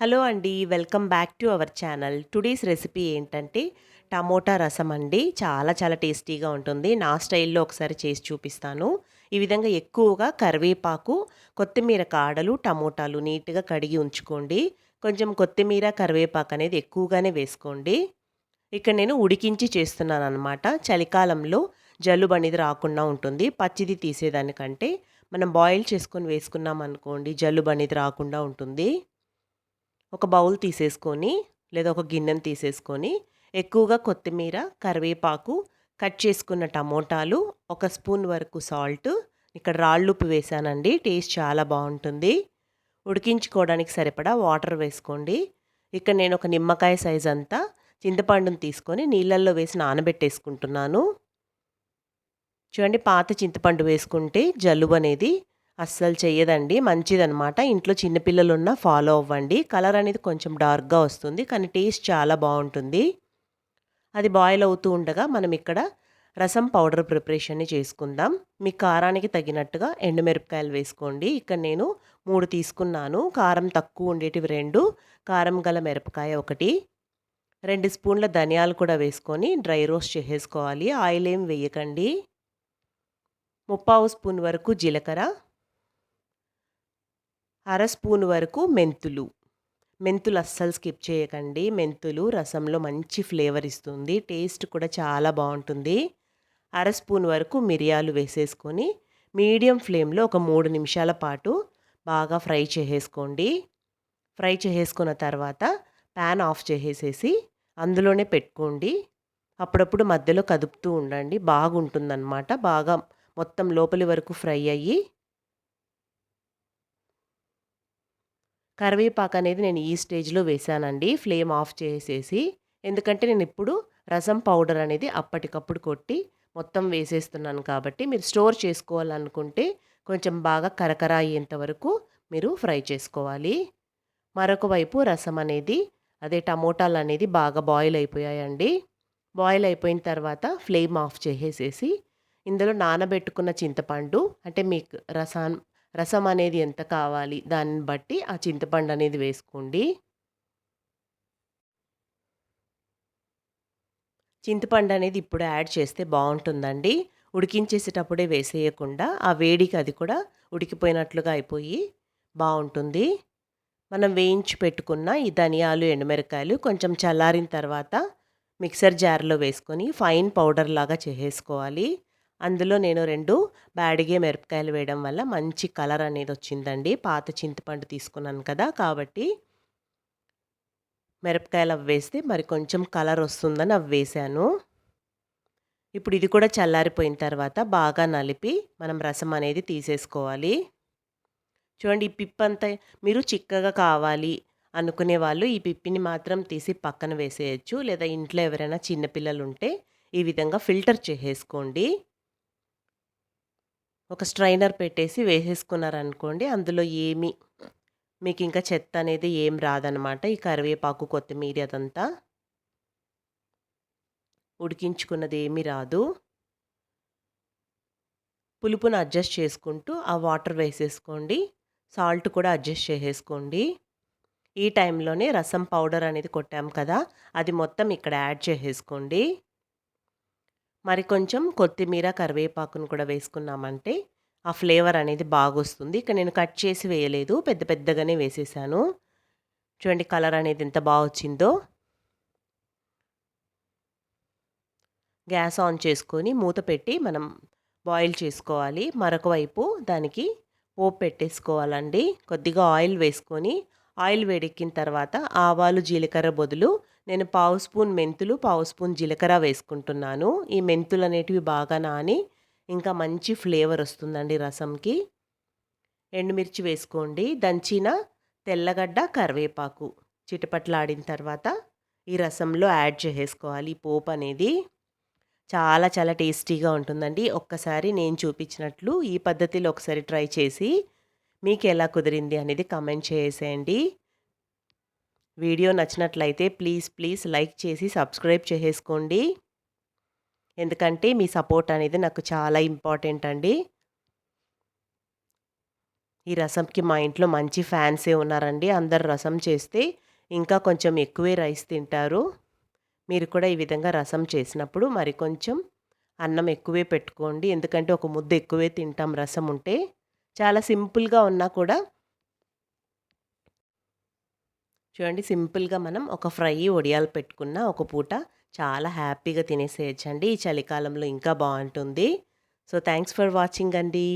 Hello అండి welcome back to our channel. Today's recipe ఏంటంటే tomato rasam అండి. చాలా చాలా టేస్టీగా ఉంటుంది. నా స్టైల్లో ఒకసారి చేసి చూపిస్తాను. ఈ విధంగా ఎక్కువగా కరివేపాకు కొత్తిమీర కాడలు టమోటాలు నీట్గా కడిగి ఉంచుకోండి. కొంచెం కొత్తిమీర కరివేపాకు అనేది ఎక్కువగానే వేసుకోండి. ఇక్కడ నేను ఉడికించి చేస్తున్నాను అనమాట చలికాలంలో జలుబు అనేది రాకుండా ఉంటుంది. పచ్చిది తీసేదానికంటే మనం బాయిల్ చేసుకొని వేసుకున్నాం అనుకోండి జలుబు అనేది రాకుండా ఉంటుంది. ఒక బౌల్ తీసేసుకొని లేదా ఒక గిన్నెను తీసేసుకొని ఎక్కువగా కొత్తిమీర కరివేపాకు కట్ చేసుకున్న టమోటాలు ఒక స్పూన్ వరకు సాల్ట్ ఇక్కడ రాళ్ళుప్పు వేసానండి టేస్ట్ చాలా బాగుంటుంది. ఉడికించుకోవడానికి సరిపడా వాటర్ వేసుకోండి. ఇక్కడ నేను ఒక నిమ్మకాయ సైజ్ అంతా చింతపండును తీసుకొని నీళ్ళల్లో వేసి నానబెట్టేసుకుంటున్నాను. చూడండి పాత చింతపండు వేసుకుంటే జలుబు అనేది అస్సలు చేయదండి మంచిదనమాట ఇంట్లో చిన్నపిల్లలు ఉన్నా ఫాలో అవ్వండి. కలర్ అనేది కొంచెం డార్క్గా వస్తుంది. కానీ టేస్ట్ చాలా బాగుంటుంది. అది బాయిల్ అవుతూ ఉండగా మనం ఇక్కడ రసం పౌడర్ ప్రిపరేషన్ని చేసుకుందాం. మీ కారానికి తగినట్టుగా ఎండుమిరపకాయలు వేసుకోండి. ఇక్కడ నేను మూడు తీసుకున్నాను. కారం తక్కువ ఉండేటివి రెండు. కారం గల మిరపకాయ ఒకటి. రెండు స్పూన్ల ధనియాలు కూడా వేసుకొని డ్రై రోస్ట్ చేసేసుకోవాలి. ఆయిల్ ఏం వేయకండి. ముప్పావు స్పూన్ వరకు జీలకర్ర. అర స్పూన్ వరకు మెంతులు. మెంతులు అస్సలు స్కిప్ చేయకండి. మెంతులు రసంలో మంచి ఫ్లేవర్ ఇస్తుంది. టేస్ట్ కూడా చాలా బాగుంటుంది. అర స్పూన్ వరకు మిరియాలు వేసేసుకొని మీడియం ఫ్లేమ్లో ఒక మూడు నిమిషాల పాటు బాగా ఫ్రై చేసేసుకోండి. ఫ్రై చేసేసుకున్న తర్వాత ప్యాన్ ఆఫ్ చేసేసేసి అందులోనే పెట్టుకోండి. అప్పుడప్పుడు మధ్యలో కదుపుతూ ఉండండి. బాగుంటుందన్నమాట. బాగా మొత్తం లోపలి వరకు ఫ్రై అయ్యి కరివేపాకు అనేది నేను ఈ స్టేజ్లో వేసానండి. ఫ్లేమ్ ఆఫ్ చేసేసి ఎందుకంటే నేను ఇప్పుడు రసం పౌడర్ అనేది అప్పటికప్పుడు కొట్టి మొత్తం వేసేస్తున్నాను కాబట్టి మీరు స్టోర్ చేసుకోవాలనుకుంటే కొంచెం బాగా కరకర అయ్యేంత వరకు మీరు ఫ్రై చేసుకోవాలి. మరొక వైపు రసం అనేది అదే టమోటాలు అనేది బాగా బాయిల్ అయిపోయాయండి. బాయిల్ అయిపోయిన తర్వాత ఫ్లేమ్ ఆఫ్ చేసేసి ఇందులో నానబెట్టుకున్న చింతపండు అంటే మీకు రసం రసం అనేది ఎంత కావాలి? దాన్ని బట్టి ఆ చింతపండు అనేది వేసుకోండి. చింతపండు అనేది ఇప్పుడు యాడ్ చేస్తే బాగుంటుందండి. ఉడికించేసేటప్పుడే వేసేయకుండా ఆ వేడికి అది కూడా ఉడికిపోయినట్లుగా అయిపోయి బాగుంటుంది. మనం వేయించి పెట్టుకున్న ఈ ధనియాలు ఎండుమిరకాయలు కొంచెం చల్లారిన తర్వాత మిక్సర్ జార్లో వేసుకొని ఫైన్ పౌడర్ లాగా చేసేసుకోవాలి. అందులో నేను రెండు బ్యాడిగే మిరపకాయలు వేయడం వల్ల మంచి కలర్ అనేది వచ్చిందండి. పాత చింతపండు తీసుకున్నాను కదా కాబట్టి మిరపకాయలు అవి వేస్తే మరి కొంచెం కలర్ వస్తుందని అవి వేసాను. ఇప్పుడు ఇది కూడా చల్లారిపోయిన తర్వాత బాగా నలిపి మనం రసం అనేది తీసేసుకోవాలి. చూడండి ఈ పిప్ అంతా మీరు చిక్కగా కావాలి అనుకునే వాళ్ళు ఈ పిప్పిని మాత్రం తీసి పక్కన వేసేయచ్చు. లేదా ఇంట్లో ఎవరైనా చిన్నపిల్లలు ఉంటే ఈ విధంగా ఫిల్టర్ చేసేసుకోండి. ఒక స్ట్రైనర్ పెట్టేసి వేసేసుకున్నారనుకోండి అందులో ఏమి మీకు ఇంకా చెత్త అనేది ఏం రాదనమాట. ఈ కరివేపాకు కొత్తిమీర అదంతా ఉడికించుకున్నది ఏమీ రాదు. పులుపును అడ్జస్ట్ చేసుకుంటూ ఆ వాటర్ వేసేసుకోండి. సాల్ట్ కూడా అడ్జస్ట్ చేసేసుకోండి. ఈ టైంలోనే రసం పౌడర్ అనేది కొట్టాం కదా అది మొత్తం ఇక్కడ యాడ్ చేసేసుకోండి. మరి కొంచెం కొత్తిమీర కరివేపాకును కూడా వేసుకున్నామంటే ఆ ఫ్లేవర్ అనేది బాగా వస్తుంది ఇక్కడ నేను కట్ చేసి వేయలేదు. పెద్ద పెద్దగానే వేసేసాను. చూడండి కలర్ అనేది ఎంత బాగా వచ్చిందో గ్యాస్ ఆన్ చేసుకొని మూత పెట్టి మనం బాయిల్ చేసుకోవాలి. మరొక వైపు దానికి పోపు పెట్టేసుకోవాలండి. కొద్దిగా ఆయిల్ వేసుకొని ఆయిల్ వేడెక్కిన తర్వాత ఆవాలు జీలకర్ర బదులు నేను పావు స్పూన్ మెంతులు పావు స్పూన్ జీలకర్ర వేసుకుంటున్నాను. ఈ మెంతులు అనేటివి బాగా నాని ఇంకా మంచి ఫ్లేవర్ వస్తుందండి రసంకి. ఎండుమిర్చి వేసుకోండి. దంచిన తెల్లగడ్డ కరివేపాకు చిటపట్లాడిన తర్వాత ఈ రసంలో యాడ్ చేసేసుకోవాలి. పోపు అనేది చాలా చాలా టేస్టీగా ఉంటుందండి. ఒక్కసారి నేను చూపించినట్లు ఈ పద్ధతిలో ఒకసారి ట్రై చేసి మీకు ఎలా కుదిరింది అనేది కమెంట్ చేసేయండి. వీడియో నచ్చినట్లయితే ప్లీజ్ ప్లీజ్ లైక్ చేసి సబ్స్క్రైబ్ చేసేసుకోండి. ఎందుకంటే మీ సపోర్ట్ అనేది నాకు చాలా ఇంపార్టెంట్ అండి. ఈ రసంకి మా ఇంట్లో మంచి ఫ్యాన్సే ఉన్నారండి. అందరు రసం చేస్తే ఇంకా కొంచెం ఎక్కువే రైస్ తింటారు. మీరు కూడా ఈ విధంగా రసం చేసినప్పుడు మరి కొంచెం అన్నం ఎక్కువే పెట్టుకోండి. ఎందుకంటే ఒక ముద్ద ఎక్కువే తింటాం రసం ఉంటే. చాలా సింపుల్గా ఉన్నా కూడా చూడండి సింపుల్గా మనం ఒక ఫ్రై వడియాలు పెట్టుకున్న ఒక పూట చాలా హ్యాపీగా తినేసేయచ్చండి. ఈ చలికాలంలో ఇంకా బాగుంటుంది. సో థ్యాంక్స్ ఫర్ వాచింగ్ అండి.